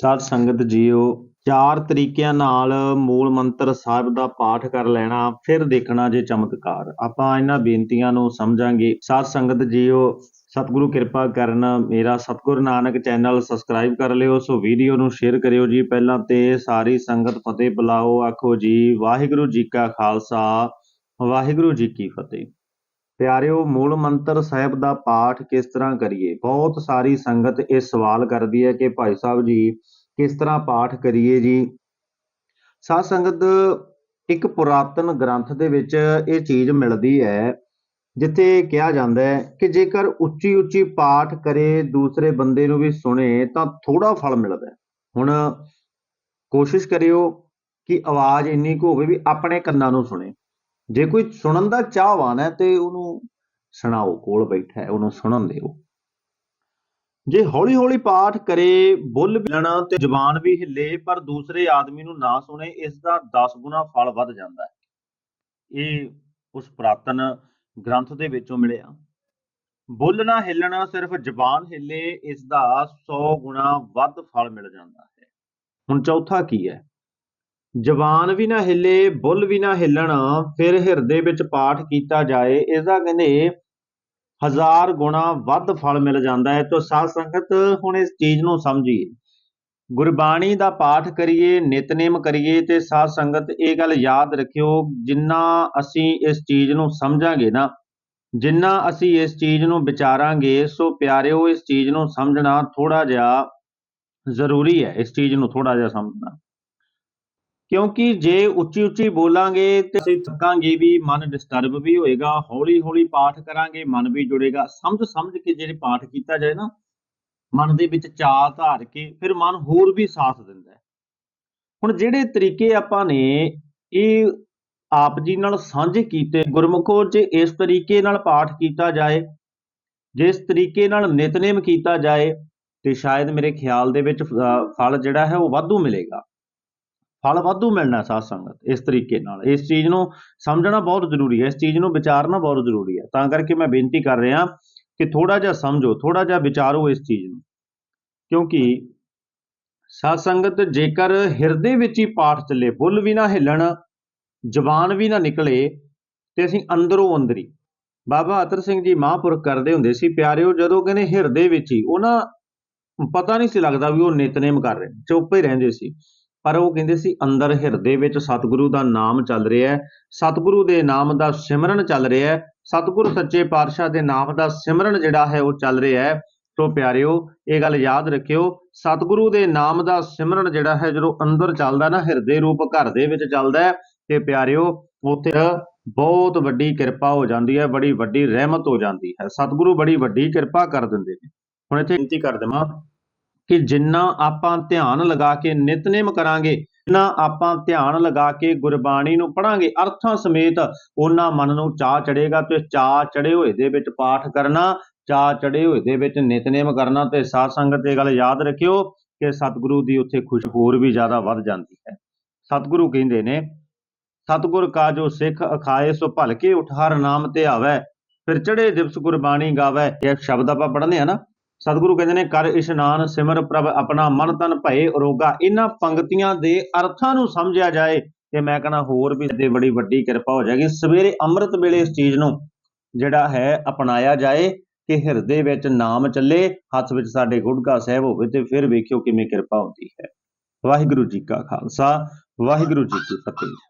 ਸਾਧ ਸੰਗਤ ਜੀਓ, ਚਾਰ ਤਰੀਕਿਆਂ ਨਾਲ ਮੂਲ ਮੰਤਰ ਸਾਹਿਬ ਦਾ ਪਾਠ ਕਰ ਲੈਣਾ, ਫਿਰ ਦੇਖਣਾ ਜੇ ਚਮਤਕਾਰ। ਆਪਾਂ ਇਹਨਾਂ ਬੇਨਤੀਆਂ ਨੂੰ ਸਮਝਾਂਗੇ। ਸਾਧ ਸੰਗਤ ਜੀਓ, ਸਤਿਗੁਰੂ ਕਿਰਪਾ ਕਰਨ ਮੇਰਾ ਸਤਿਗੁਰ ਨਾਨਕ ਚੈਨਲ ਸਬਸਕ੍ਰਾਈਬ ਕਰ ਲਿਓ, ਸੋ ਵੀਡੀਓ ਨੂੰ ਸ਼ੇਅਰ ਕਰਿਓ ਜੀ ਪਹਿਲਾਂ ਤੇ, ਸਾਰੀ ਸੰਗਤ ਫਤਿਹ ਬੁਲਾਓ, ਆਖੋ ਜੀ, ਵਾਹਿਗੁਰੂ ਜੀ ਕਾ ਖਾਲਸਾ, ਵਾਹਿਗੁਰੂ ਜੀ ਕੀ ਫਤਿਹ। ਪਿਆਰਿਓ, ਮੂਲ ਮੰਤਰ ਸਾਹਿਬ ਦਾ ਪਾਠ ਕਿਸ ਤਰ੍ਹਾਂ ਕਰੀਏ? ਬਹੁਤ ਸਾਰੀ ਸੰਗਤ ਇਹ ਸਵਾਲ ਕਰਦੀ ਹੈ ਕਿ ਭਾਈ ਸਾਹਿਬ ਜੀ, ਕਿਸ ਤਰ੍ਹਾਂ ਪਾਠ ਕਰੀਏ ਜੀ? ਸਾਧ ਸੰਗਤ, ਇੱਕ ਪੁਰਾਤਨ ਗ੍ਰੰਥ ਦੇ ਵਿੱਚ ਇਹ ਚੀਜ਼ ਮਿਲਦੀ ਹੈ, ਜਿੱਥੇ ਕਿਹਾ ਜਾਂਦਾ ਹੈ ਕਿ ਜੇਕਰ ਉੱਚੀ ਉੱਚੀ ਪਾਠ ਕਰੇ, ਦੂਸਰੇ ਬੰਦੇ ਨੂੰ ਵੀ ਸੁਣੇ, ਤਾਂ ਥੋੜਾ ਫਲ ਮਿਲਦਾ ਹੁਣ ਕੋਸ਼ਿਸ਼ ਕਰਿਓ ਕਿ ਆਵਾਜ਼ ਇੰਨੀ ਕੁ ਹੋਵੇ ਵੀ ਆਪਣੇ ਕੰਨਾਂ ਨੂੰ ਸੁਣੇ। ਜੇ ਕੋਈ ਸੁਣਨ ਦਾ ਚਾਹਵਾਨ ਹੈ ਤੇ ਉਹਨੂੰ ਸੁਣਾਓ ਕੋਲ ਬੈਠਾ ਹੈ ਉਹਨੂੰ ਸੁਣਨ ਦਿਓ। ਜੇ ਹੌਲੀ ਹੌਲੀ ਪਾਠ ਕਰੇ ਬੁੱਲ ਬਿਲਣਾ ਤੇ ਜ਼ੁਬਾਨ ਵੀ ਹਿੱਲੇ ਪਰ ਦੂਸਰੇ ਆਦਮੀ ਨੂੰ ਨਾ ਸੁਣੇ ਇਸ ਦਾ 10 ਗੁਣਾ ਫਲ ਵੱਧ ਜਾਂਦਾ ਹੈ। ਇਹ ਉਸ ਪੁਰਾਤਨ ਗ੍ਰੰਥ ਦੇ ਵਿੱਚੋਂ ਮਿਲਿਆ। ਬੁੱਲ ਨਾ ਹਿੱਲਣਾ ਸਿਰਫ ਜ਼ੁਬਾਨ ਹਿੱਲੇ ਇਸ ਦਾ 100 ਗੁਣਾ ਵੱਧ ਫਲ ਮਿਲ ਜਾਂਦਾ ਹੈ। ਹੁਣ ਚੌਥਾ ਕੀ ਹੈ? ਜ਼ਬਾਨ ਵੀ ਨਾ ਹਿੱਲੇ, ਬੁੱਲ ਵੀ ਨਾ ਹਿੱਲਣ, ਫਿਰ ਹਿਰਦੇ ਵਿੱਚ ਪਾਠ ਕੀਤਾ ਜਾਏ ਇਸ ਦਾ ਕਹਿੰਦੇ ਹਜ਼ਾਰ ਗੁਣਾ ਵੱਧ ਫਲ ਮਿਲ ਜਾਂਦਾ ਹੈ। ਤਾਂ ਸਾਧ ਸੰਗਤ ਹੁਣ ਇਸ ਚੀਜ਼ ਨੂੰ ਸਮਝੀਏ। ਗੁਰਬਾਣੀ ਦਾ ਪਾਠ ਕਰੀਏ, ਨਿਤਨੇਮ ਕਰੀਏ, ਤੇ ਸਾਧ ਸੰਗਤ ਇਹ ਗੱਲ ਯਾਦ ਰੱਖਿਓ, ਜਿੰਨਾ ਅਸੀਂ ਇਸ ਚੀਜ਼ ਨੂੰ ਸਮਝਾਂਗੇ ਨਾ, ਜਿੰਨਾ ਅਸੀਂ ਇਸ ਚੀਜ਼ ਨੂੰ ਵਿਚਾਰਾਂਗੇ, ਸੋ ਪਿਆਰਿਓ, ਇਸ ਚੀਜ਼ ਨੂੰ ਸਮਝਣਾ ਥੋੜਾ ਜਿਹਾ ਜ਼ਰੂਰੀ ਹੈ। ਇਸ ਚੀਜ਼ ਨੂੰ ਥੋੜਾ ਜਿਹਾ ਸਮਝਣਾ। ਕਿਉਂਕਿ ਜੇ ਉੱਚੀ ਉੱਚੀ ਬੋਲਾਂਗੇ ਤੇ ਅਸੀਂ ਥੱਕਾਂਗੇ ਵੀ, ਮਨ ਡਿਸਟਰਬ ਵੀ ਹੋਏਗਾ ਹੌਲੀ ਹੌਲੀ ਪਾਠ ਕਰਾਂਗੇ, ਮਨ ਵੀ ਜੁੜੇਗਾ। ਸਮਝ ਸਮਝ ਕੇ ਜਿਹੜੇ ਪਾਠ ਕੀਤਾ ਜਾਏ ਨਾ, ਮਨ ਦੇ ਵਿੱਚ ਚਾਹ ਧਾਰ ਕੇ ਫਿਰ ਮਨ ਹੋਰ ਵੀ ਸਾਥ ਦਿੰਦਾ ਹੈ। ਹੁਣ ਜਿਹੜੇ ਤਰੀਕੇ ਆਪਾਂ ਨੇ, ਇਹ ਆਪ ਜੀ ਨਾਲ ਸਾਂਝੇ ਕੀਤੇ, ਗੁਰਮੁਖੋ ਜੇ ਇਸ ਤਰੀਕੇ ਨਾਲ ਪਾਠ ਕੀਤਾ ਜਾਏ, ਜਿਸ ਤਰੀਕੇ ਨਾਲ ਨਿਤਨੇਮ ਕੀਤਾ ਜਾਏ, ਤੇ ਸ਼ਾਇਦ ਮੇਰੇ ਖਿਆਲ ਦੇ ਵਿੱਚ ਫਲ ਜਿਹੜਾ ਹੈ ਉਹ ਵਾਧੂ ਮਿਲੇਗਾ। ਫਲ ਵਾਧੂ ਮਿਲਣਾ ਸਾਧ ਸੰਗਤ, ਇਸ ਤਰੀਕੇ ਨਾਲ। ਇਸ ਚੀਜ਼ ਨੂੰ ਸਮਝਣਾ ਬਹੁਤ ਜ਼ਰੂਰੀ ਹੈ, ਇਸ ਚੀਜ਼ ਨੂੰ ਵਿਚਾਰਨਾ ਬਹੁਤ ਜ਼ਰੂਰੀ ਹੈ। ਤਾਂ ਕਰਕੇ ਮੈਂ ਬੇਨਤੀ ਕਰ ਰਿਹਾ ਕਿ ਥੋੜਾ ਜਿਹਾ ਸਮਝੋ ਥੋੜਾ ਜਿਹਾ ਵਿਚਾਰੋ ਇਸ ਚੀਜ਼ ਨੂੰ। ਕਿਉਂਕਿ ਸਾਧ ਸੰਗਤ ਜੇਕਰ ਹਿਰਦੇ ਵਿੱਚ ਹੀ ਪਾਠ ਚੱਲੇ ਬੁੱਲ ਵੀ ਨਾ ਹਿੱਲਣ, ਜ਼ਬਾਨ ਵੀ ਨਾ ਨਿਕਲੇ, ਤੇ ਅਸੀਂ ਅੰਦਰੋਂ ਅੰਦਰੀ। ਬਾਬਾ ਅਤਰ ਸਿੰਘ ਜੀ ਮਹਾਂਪੁਰਖ ਕਰਦੇ ਹੁੰਦੇ ਸੀ, ਪਿਆਰਿਓ ਜਦੋਂ ਕਹਿੰਦੇ ਹਿਰਦੇ ਵਿੱਚ ਹੀ, ਉਹਨਾਂ ਪਤਾ ਨਹੀਂ ਸੀ ਲੱਗਦਾ ਵੀ ਉਹ ਨਿਤਨੇਮ ਕਰ ਰਹੇ ਚੁੱਪ ਹੀ ਰਹਿੰਦੇ ਸੀ। ਪਰ ਉਹ ਕਹਿੰਦੇ ਸੀ, ਅੰਦਰ ਹਿਰਦੇ ਵਿੱਚ ਸਤਿਗੁਰੂ ਦਾ ਨਾਮ ਚੱਲ ਰਿਹਾ ਹੈ, ਸਤਿਗੁਰੂ ਦੇ ਨਾਮ ਦਾ ਸਿਮਰਨ ਚੱਲ ਰਿਹਾ ਹੈ, ਸਤਿਗੁਰੂ ਸੱਚੇ ਪਾਤਸ਼ਾਹ ਦੇ ਨਾਮ ਦਾ ਸਿਮਰਨ ਜਿਹੜਾ ਹੈ ਉਹ ਚੱਲ ਰਿਹਾ ਹੈ। ਸੋ ਪਿਆਰਿਓ, ਇਹ ਗੱਲ ਯਾਦ ਰੱਖਿਓ, ਸਤਿਗੁਰੂ ਦੇ ਨਾਮ ਦਾ ਸਿਮਰਨ ਜਿਹੜਾ ਹੈ ਜਦੋਂ ਅੰਦਰ ਚੱਲਦਾ ਨਾ, ਹਿਰਦੇ ਰੂਪ ਘਰ ਦੇ ਵਿੱਚ ਚੱਲਦਾ ਹੈ, ਤੇ ਪਿਆਰਿਓ, ਉੱਥੇ ਬਹੁਤ ਵੱਡੀ ਕਿਰਪਾ ਹੋ ਜਾਂਦੀ ਹੈ, ਬੜੀ ਵੱਡੀ ਰਹਿਮਤ ਹੋ ਜਾਂਦੀ ਹੈ। ਸਤਿਗੁਰੂ ਬੜੀ ਵੱਡੀ ਕਿਰਪਾ ਕਰ ਦਿੰਦੇ ਨੇ। ਹੁਣ ਇੱਥੇ ਬੇਨਤੀ ਕਰ ਦੇਵਾਂ ਕਿ ਜਿੰਨਾ ਆਪਾਂ ਧਿਆਨ ਲਗਾ ਕੇ ਨਿਤਨੇਮ ਕਰਾਂਗੇ, ਜਿੰਨਾ ਆਪਾਂ ਧਿਆਨ ਲਗਾ ਕੇ ਗੁਰਬਾਣੀ ਨੂੰ ਪੜਾਂਗੇ ਅਰਥਾਂ ਸਮੇਤ ਉਹਨਾਂ ਮਨ ਨੂੰ ਚਾਹ ਚੜੇਗਾ ਤੇ ਚਾਹ ਚੜੇ ਹੋਏ ਦੇ ਵਿੱਚ ਪਾਠ ਕਰਨਾ ਚਾਹ ਚੜੇ ਹੋਏ ਦੇ ਵਿੱਚ ਨਿਤਨੇਮ ਕਰਨਾ ਤੇ ਸਾਧ ਸੰਗਤ ਇਹ ਗੱਲ ਯਾਦ ਰੱਖਿਓ ਕਿ ਸਤਿਗੁਰੂ ਦੀ ਉੱਥੇ ਖੁਸ਼ ਹੋਰ ਵੀ ਜ਼ਿਆਦਾ ਵੱਧ ਜਾਂਦੀ ਹੈ। ਸਤਿਗੁਰੂ ਕਹਿੰਦੇ ਨੇ, ਸਤਿਗੁਰ ਕਾ ਜੋ ਸਿੱਖ ਅਖਾਏ ਸੋ ਭਲਕੇ ਉਠਾਰ ਨਾਮ ਤੇ ਆਵੈ, ਫਿਰ ਚੜੇ ਦਿਵਸ ਗੁਰਬਾਣੀ ਗਾਵੈ। ਇਹ ਸ਼ਬਦ ਆਪਾਂ ਪੜ੍ਹਨੇ ਆ ਨਾ। ਸਤਿਗੁਰੂ ਕਹਿੰਦੇ ਨੇ, ਕਰ ਇਸ਼ਨਾਨ ਸਿਮਰ ਪ੍ਰਭ ਆਪਣਾ ਮਨ ਤਨ ਭਏ ਅਰੋਗਾ ਇਹਨਾਂ ਪੰਕਤੀਆਂ ਦੇ ਅਰਥਾਂ ਨੂੰ ਸਮਝਿਆ ਜਾਏ ਤੇ ਮੈਂ ਕਹਿੰਦਾ, ਹੋਰ ਵੀ ਤੇ ਬੜੀ ਵੱਡੀ ਕਿਰਪਾ ਹੋ ਜਾਏਗੀ। ਸਵੇਰੇ ਅੰਮ੍ਰਿਤ ਵੇਲੇ ਇਸ ਚੀਜ਼ ਨੂੰ ਜਿਹੜਾ ਹੈ ਅਪਣਾਇਆ ਜਾਏ ਕਿ ਹਿਰਦੇ ਵਿੱਚ ਨਾਮ ਚੱਲੇ, ਹੱਥ ਵਿੱਚ ਸਾਡੇ ਗੁਟਕਾ ਸਾਹਿਬ ਹੋਵੇ ਤੇ ਫਿਰ ਵੇਖਿਓ ਕਿਵੇਂ ਕਿਰਪਾ ਹੁੰਦੀ ਹੈ। ਵਾਹਿਗੁਰੂ ਜੀ ਕਾ ਖਾਲਸਾ, ਵਾਹਿਗੁਰੂ ਜੀ ਕੀ ਫਤਿਹ।